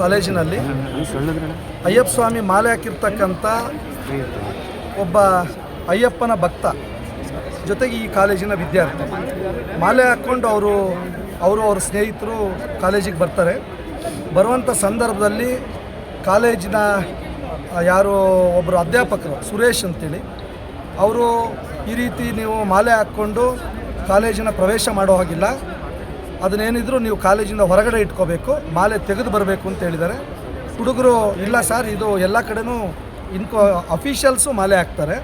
ಕಾಲೇಜಿನಲ್ಲಿ ಅಯ್ಯಪ್ಪ ಸ್ವಾಮಿ ಮಾಲೆ ಹಾಕಿರ್ತಕ್ಕಂಥ ಒಬ್ಬ ಅಯ್ಯಪ್ಪನ ಭಕ್ತ, ಜೊತೆಗೆ ಈ ಕಾಲೇಜಿನ ವಿದ್ಯಾರ್ಥಿ. ಮಾಲೆ ಹಾಕ್ಕೊಂಡು ಅವರು ಅವರು ಅವ್ರ ಸ್ನೇಹಿತರು ಕಾಲೇಜಿಗೆ ಬರ್ತಾರೆ. ಬರುವಂಥ ಸಂದರ್ಭದಲ್ಲಿ ಕಾಲೇಜಿನ ಯಾರು ಒಬ್ಬರು ಅಧ್ಯಾಪಕರು, ಸುರೇಶ್ ಅಂತೇಳಿ, ಅವರು ಈ ರೀತಿ ನೀವು ಮಾಲೆ ಹಾಕ್ಕೊಂಡು ಕಾಲೇಜಿನ ಪ್ರವೇಶ ಮಾಡೋ ಹಾಗಿಲ್ಲ. ಅದನ್ನೇನಿದ್ರು ನೀವು ಕಾಲೇಜಿಂದ ಹೊರಗಡೆ ಇಟ್ಕೋಬೇಕು, ಮಾಲೆ ತೆಗೆದು ಬರಬೇಕು ಅಂತ ಹೇಳಿದ್ದಾರೆ. ಹುಡುಗರು, ಇಲ್ಲ ಸರ್, ಇದು ಎಲ್ಲ ಕಡೆನೂ ಇನ್ಕೋ, ಅಫಿಷಿಯಲ್ಸು ಮಾಲೆ ಹಾಕ್ತಾರೆ.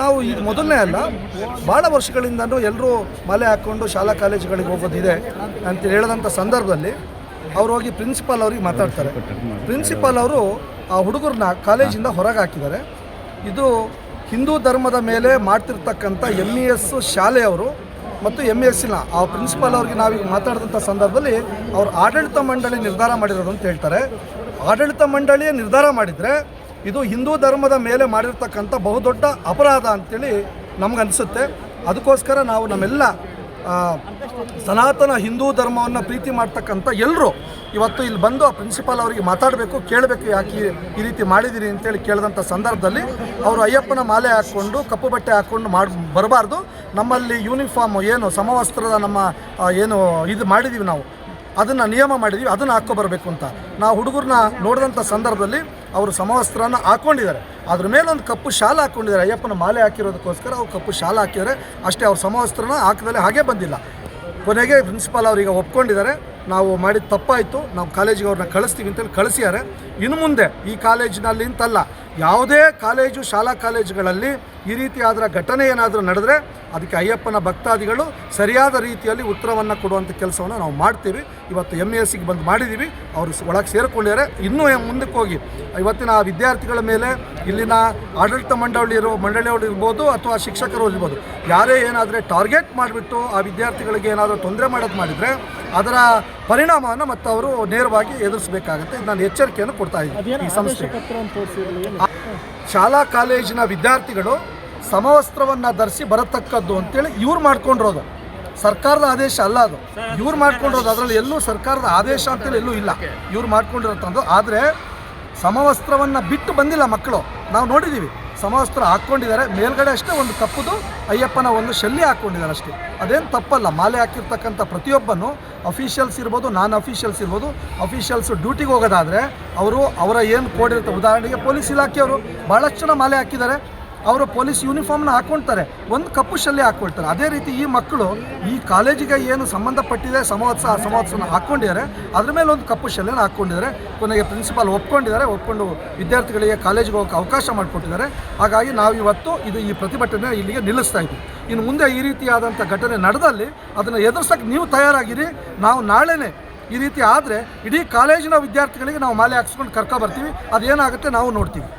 ನಾವು ಇದು ಮೊದಲನೇ ಅಲ್ಲ ಭಾಳ ವರ್ಷಗಳಿಂದನೂ ಎಲ್ಲರೂ ಮಾಲೆ ಹಾಕ್ಕೊಂಡು ಶಾಲಾ ಕಾಲೇಜುಗಳಿಗೆ ಹೋಗೋದಿದೆ ಅಂತ ಹೇಳಿದಂಥ ಸಂದರ್ಭದಲ್ಲಿ ಅವ್ರು ಹೋಗಿ ಪ್ರಿನ್ಸಿಪಾಲ್ ಅವ್ರಿಗೆ ಮಾತಾಡ್ತಾರೆ. ಪ್ರಿನ್ಸಿಪಾಲ್ ಅವರು ಆ ಹುಡುಗರನ್ನ ಕಾಲೇಜಿಂದ ಹೊರಗೆ ಹಾಕಿದ್ದಾರೆ. ಇದು ಹಿಂದೂ ಧರ್ಮದ ಮೇಲೆ ಮಾಡ್ತಿರ್ತಕ್ಕಂಥ ಎಂ ಇ ಎಸ್ ಶಾಲೆಯವರು ಮತ್ತು ಎಂ ಎಸ್ ಸಿನ ಆ ಪ್ರಿನ್ಸಿಪಾಲ್ ಅವ್ರಿಗೆ ನಾವೀಗ ಮಾತಾಡಿದಂಥ ಸಂದರ್ಭದಲ್ಲಿ ಅವ್ರು ಆಡಳಿತ ಮಂಡಳಿ ನಿರ್ಧಾರ ಮಾಡಿರೋದು ಅಂತ ಹೇಳ್ತಾರೆ. ಆಡಳಿತ ಮಂಡಳಿಯೇ ನಿರ್ಧಾರ ಮಾಡಿದರೆ ಇದು ಹಿಂದೂ ಧರ್ಮದ ಮೇಲೆ ಮಾಡಿರ್ತಕ್ಕಂಥ ಬಹುದೊಡ್ಡ ಅಪರಾಧ ಅಂತೇಳಿ ನಮಗನ್ಸುತ್ತೆ ಅದಕ್ಕೋಸ್ಕರ ನಾವು ನಮ್ಮೆಲ್ಲ ಸನಾತನ ಹಿಂದೂ ಧರ್ಮವನ್ನು ಪ್ರೀತಿ ಮಾಡ್ತಕ್ಕಂಥ ಎಲ್ಲರೂ ಇವತ್ತು ಇಲ್ಲಿ ಬಂದು ಆ ಪ್ರಿನ್ಸಿಪಾಲ್ ಅವರಿಗೆ ಮಾತಾಡಬೇಕು, ಕೇಳಬೇಕು ಯಾಕೆ ಈ- ರೀತಿ ಮಾಡಿದ್ದೀರಿ ಅಂತೇಳಿ ಕೇಳಿದಂಥ ಸಂದರ್ಭದಲ್ಲಿ ಅವರು ಅಯ್ಯಪ್ಪನ ಮಾಲೆ ಹಾಕ್ಕೊಂಡು, ಕಪ್ಪು ಬಟ್ಟೆ ಹಾಕ್ಕೊಂಡು ಮಾಡಿ ಬರಬಾರ್ದು. ನಮ್ಮಲ್ಲಿ ಯೂನಿಫಾರ್ಮ್ ಏನು ಸಮವಸ್ತ್ರದ ನಮ್ಮ ಏನು ಇದು ಮಾಡಿದ್ದೀವಿ ನಾವು. ಅದನ್ನು ನಿಯಮ ಮಾಡಿದ್ದೀವಿ ಅದನ್ನು ಹಾಕ್ಕೊಬರ್ಬೇಕು ಅಂತ. ನಾವು ಹುಡುಗರನ್ನ ನೋಡಿದಂಥ ಸಂದರ್ಭದಲ್ಲಿ ಅವರು ಸಮವಸ್ತ್ರನ ಹಾಕ್ಕೊಂಡಿದ್ದಾರೆ ಅದ್ರ ಮೇಲೆ ಒಂದು ಕಪ್ಪು ಶಾಲೆ ಹಾಕ್ಕೊಂಡಿದ್ದಾರೆ. ಅಯ್ಯಪ್ಪನ ಮಾಲೆ ಹಾಕಿರೋದಕ್ಕೋಸ್ಕರ ಅವ್ರು ಕಪ್ಪು ಶಾಲೆ ಹಾಕಿದರೆ ಅಷ್ಟೇ ಅವ್ರ ಸಮವಸ್ತ್ರನ ಹಾಕಿದಲ್ಲಿ ಹಾಗೇ ಬಂದಿಲ್ಲ. ಕೊನೆಗೆ ಪ್ರಿನ್ಸಿಪಾಲ್ ಅವರೀಗ ಒಪ್ಕೊಂಡಿದ್ದಾರೆ. ನಾವು ಮಾಡಿದ ತಪ್ಪಾಯಿತು, ನಾವು ಕಾಲೇಜಿಗೆ ಅವ್ರನ್ನ ಕಳಿಸ್ತೀವಿ ಅಂತೇಳಿ ಕಳಿಸ್ಯಾರೆ. ಇನ್ನು ಮುಂದೆ ಈ ಕಾಲೇಜಿನಲ್ಲಿ ಅಂತಲ್ಲ ಯಾವುದೇ ಕಾಲೇಜು, ಶಾಲಾ ಕಾಲೇಜುಗಳಲ್ಲಿ ಈ ರೀತಿಯಾದ ಘಟನೆ ಏನಾದರೂ ನಡೆದ್ರೆ ಅದಕ್ಕೆ ಅಯ್ಯಪ್ಪನ ಭಕ್ತಾದಿಗಳು ಸರಿಯಾದ ರೀತಿಯಲ್ಲಿ ಉತ್ತರವನ್ನು ಕೊಡುವಂಥ ಕೆಲಸವನ್ನು ನಾವು ಮಾಡ್ತೀವಿ. ಇವತ್ತು ಎಂ ಎಸ್ ಸಿಗೆ ಬಂದು ಮಾಡಿದ್ದೀವಿ ಅವರು ಒಳಗೆ ಸೇರಿಕೊಂಡಿದ್ದಾರೆ. ಇನ್ನೂ ಮುಂದಕ್ಕೆ ಹೋಗಿ, ಇವತ್ತಿನ ಆ ವಿದ್ಯಾರ್ಥಿಗಳ ಮೇಲೆ ಇಲ್ಲಿನ ಆಡಳಿತ ಮಂಡಳಿ ಇರೋ, ಮಂಡಳಿಯವರು ಇರ್ಬೋದು ಅಥವಾ ಶಿಕ್ಷಕರು ಇರ್ಬೋದು, ಯಾರೇ ಏನಾದರೆ ಟಾರ್ಗೆಟ್ ಮಾಡಿಬಿಟ್ಟು ಆ ವಿದ್ಯಾರ್ಥಿಗಳಿಗೆ ಏನಾದರೂ ತೊಂದರೆ ಮಾಡೋದು ಮಾಡಿದರೆ, ಅದರ ಪರಿಣಾಮವನ್ನು ಮತ್ತು ಅವರು ನೇರವಾಗಿ ಎದುರಿಸಬೇಕಾಗುತ್ತೆ. ನಾನು ಎಚ್ಚರಿಕೆಯನ್ನು ಕೊಡ್ತಾ ಇದ್ದೀನಿ ಈ ಸಂಸ್ಥೆ. ಶಾಲಾ ಕಾಲೇಜಿನ ವಿದ್ಯಾರ್ಥಿಗಳು ಸಮವಸ್ತ್ರವನ್ನು ಧರಿಸಿ ಬರತಕ್ಕದ್ದು ಅಂತೇಳಿ ಇವ್ರು ಮಾಡ್ಕೊಂಡಿರೋದು. ಸರ್ಕಾರದ ಆದೇಶ ಅಲ್ಲ ಅದು. ಇವ್ರು ಮಾಡ್ಕೊಂಡಿರೋದು ಅದರಲ್ಲಿ ಎಲ್ಲೂ ಸರ್ಕಾರದ ಆದೇಶ ಅಂತೇಳಿ ಎಲ್ಲೂ ಇಲ್ಲ. ಇವ್ರು ಮಾಡ್ಕೊಂಡಿರೋದು ಆದರೆ ಸಮವಸ್ತ್ರವನ್ನು ಬಿಟ್ಟು ಬಂದಿಲ್ಲ ಮಕ್ಕಳು. ನಾವು ನೋಡಿದ್ದೀವಿ ಸಮವಸ್ತ್ರ ಹಾಕ್ಕೊಂಡಿದ್ದಾರೆ. ಮೇಲ್ಗಡೆ ಅಷ್ಟೇ ಒಂದು ತಪ್ಪುದು ಅಯ್ಯಪ್ಪನ ಒಂದು ಶಲ್ಯ ಹಾಕ್ಕೊಂಡಿದ್ದಾರೆ ಅಷ್ಟೇ. ಅದೇನು ತಪ್ಪಲ್ಲ, ಮಾಲೆ ಹಾಕಿರ್ತಕ್ಕಂಥ ಪ್ರತಿಯೊಬ್ಬನು ಅಫಿಷಿಯಲ್ಸ್ ಇರ್ಬೋದು ನಾನ್ ಅಫಿಷಿಯಲ್ಸ್ ಇರ್ಬೋದು ಅಫಿಷಿಯಲ್ಸ್ ಡ್ಯೂಟಿಗೆ ಹೋಗೋದಾದರೆ, ಅವರು ಅವರ ಏನು ಕೋಡ್ ಇರುತ್ತೆ ಉದಾಹರಣೆಗೆ ಪೊಲೀಸ್ ಇಲಾಖೆಯವರು ಭಾಳಷ್ಟು ಜನ ಮಾಲೆ ಹಾಕಿದ್ದಾರೆ. ಅವರು ಪೊಲೀಸ್ ಯೂನಿಫಾರ್ಮ್ನ ಹಾಕ್ಕೊಳ್ತಾರೆ ಒಂದು ಕಪ್ಪು ಶಲ್ಯ ಹಾಕ್ಕೊಳ್ತಾರೆ ಅದೇ ರೀತಿ ಈ ಮಕ್ಕಳು ಈ ಕಾಲೇಜಿಗೆ ಏನು ಸಂಬಂಧಪಟ್ಟಿದೆ, ಸಮವತ್ಸ ಆ ಸಮವತ್ಸವನ ಹಾಕ್ಕೊಂಡಿದ್ದಾರೆ ಅದ್ರ ಮೇಲೆ ಒಂದು ಕಪ್ಪು ಶಲ್ಯನ ಹಾಕ್ಕೊಂಡಿದ್ದಾರೆ ಕೊನೆಗೆ ಪ್ರಿನ್ಸಿಪಾಲ್ ಒಪ್ಕೊಂಡಿದ್ದಾರೆ. ಒಪ್ಕೊಂಡು ವಿದ್ಯಾರ್ಥಿಗಳಿಗೆ ಕಾಲೇಜಿಗೆ ಹೋಗೋಕೆ ಅವಕಾಶ ಮಾಡಿಕೊಟ್ಟಿದ್ದಾರೆ. ಹಾಗಾಗಿ ನಾವು ಇವತ್ತು ಇದು ಈ ಪ್ರತಿಭಟನೆ ಇಲ್ಲಿಗೆ ನಿಲ್ಲಿಸ್ತಾ ಇದ್ದೀವಿ. ಇನ್ನು ಮುಂದೆ ಈ ರೀತಿಯಾದಂಥ ಘಟನೆ ನಡೆದಲ್ಲಿ ಅದನ್ನು ಎದುರಿಸೋಕೆ ನೀವು ತಯಾರಾಗಿರಿ. ನಾವು ನಾಳೆನೇ ಈ ರೀತಿ ಆದರೆ ಇಡೀ ಕಾಲೇಜಿನ ವಿದ್ಯಾರ್ಥಿಗಳಿಗೆ ನಾವು ಮಾಲೆ ಹಾಕ್ಸ್ಕೊಂಡು ಕರ್ಕೊ ಬರ್ತೀವಿ. ಅದೇನಾಗುತ್ತೆ ನಾವು ನೋಡ್ತೀವಿ.